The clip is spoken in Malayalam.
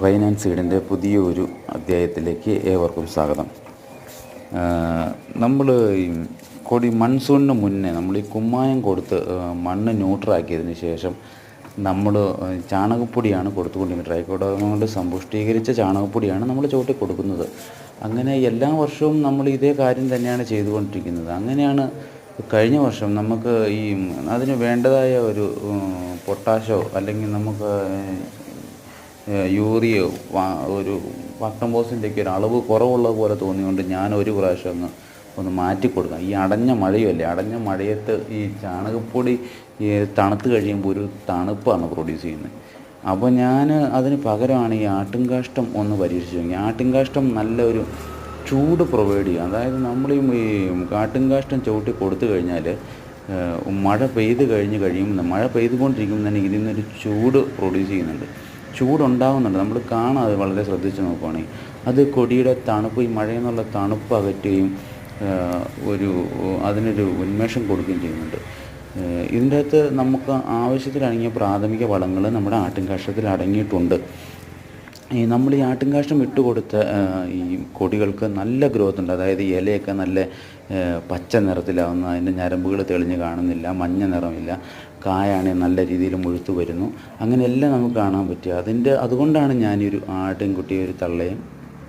റൈൻ ആൻഡ് സീഡിന്റെ പുതിയൊരു അധ്യായത്തിലേക്ക് ഏവർക്കും സ്വാഗതം. നമ്മൾ കൊടി മൺസൂണിന് മുന്നേ നമ്മൾ ഈ കുമ്മായം കൊടുത്ത് മണ്ണ് ന്യൂട്രാക്കിയതിന് ശേഷം നമ്മൾ ചാണകപ്പൊടിയാണ് കൊടുത്തുകൊണ്ടിരിക്കുന്നത് ട്രൈക്കോഡർമ കൊണ്ട് സമ്പുഷ്ടീകരിച്ച ചാണകപ്പൊടിയാണ് നമ്മൾ ചുവട്ടി കൊടുക്കുന്നത്. അങ്ങനെ എല്ലാ വർഷവും നമ്മൾ ഇതേ കാര്യം തന്നെയാണ് ചെയ്തുകൊണ്ടിരിക്കുന്നത്. അങ്ങനെയാണ് കഴിഞ്ഞ വർഷം നമുക്ക് ഈ അതിന് വേണ്ടതായ ഒരു പൊട്ടാഷോ അല്ലെങ്കിൽ നമുക്ക് യൂറിയോ ഒരു വക്ടംബോസിന്റെ ഒക്കെ ഒരു അളവ് കുറവുള്ള പോലെ തോന്നിയുകൊണ്ട് ഞാൻ ഒരു പ്രാവശ്യം ഒന്ന് ഒന്ന് മാറ്റി കൊടുക്കാം. ഈ അടഞ്ഞ മഴയുമല്ലേ? അടഞ്ഞ മഴയത്ത് ഈ ചാണകപ്പൊടി ഈ തണുത്ത് കഴിയുമ്പോൾ ഒരു തണുപ്പാണ് പ്രൊഡ്യൂസ് ചെയ്യുന്നത്. അപ്പോൾ ഞാൻ അതിന് പകരമാണ് ഈ ആട്ടിൻകാഷ്ടം ഒന്ന് പരീക്ഷിച്ചു നോക്കി. ആട്ടിൻകാഷ്ടം നല്ലൊരു ചൂട് പ്രൊവൈഡ് ചെയ്യും അതായത് നമ്മൾ ഈ കാട്ടിൻകാഷ്ടം ചവിട്ടി കൊടുത്തു കഴിഞ്ഞാൽ മഴ പെയ്ത് കഴിഞ്ഞ് കഴിയുമ്പോൾ മഴ പെയ്തുകൊണ്ടിരിക്കുമ്പോൾ തന്നെ ഇതിൽ നിന്നൊരു ചൂട് പ്രൊഡ്യൂസ് ചെയ്യുന്നുണ്ട്. ചൂടുണ്ടാകുന്നുണ്ട് നമ്മൾ കാണാതെ വളരെ ശ്രദ്ധിച്ച് നോക്കുവാണെങ്കിൽ അത് കൊടിയുടെ തണുപ്പ് ഈ മഴയിൽ നിന്നുള്ള തണുപ്പ് അകറ്റുകയും ഒരു അതിനൊരു ഉന്മേഷം കൊടുക്കുകയും ചെയ്യുന്നുണ്ട്. ഇതിന്റെ അകത്ത് നമുക്ക് ആവശ്യത്തിലടങ്ങിയ പ്രാഥമിക വളങ്ങൾ നമ്മുടെ ആട്ടിൻ കാഷ്ടത്തിൽ അടങ്ങിയിട്ടുണ്ട്. ഈ നമ്മൾ ഈ ആട്ടിൻകാഷ്ടം ഇട്ട് കൊടുത്ത ഈ കൊടികൾക്ക് നല്ല ഗ്രോത്ത് ഉണ്ട്. അതായത് ഇലയൊക്കെ നല്ല പച്ച നിറത്തിലാവുന്നു അതിന്റെ ഞരമ്പുകൾ തെളിഞ്ഞ് കാണുന്നില്ല മഞ്ഞ നിറമില്ല കായാണെങ്കിൽ നല്ല രീതിയിൽ മുഴുത്ത് വരുന്നു. അങ്ങനെയെല്ലാം നമുക്ക് കാണാൻ പറ്റുക അതിന്റെ അതുകൊണ്ടാണ് ഞാനൊരു ആട്ടിൻകുട്ടിയെ ഒരു തള്ളയും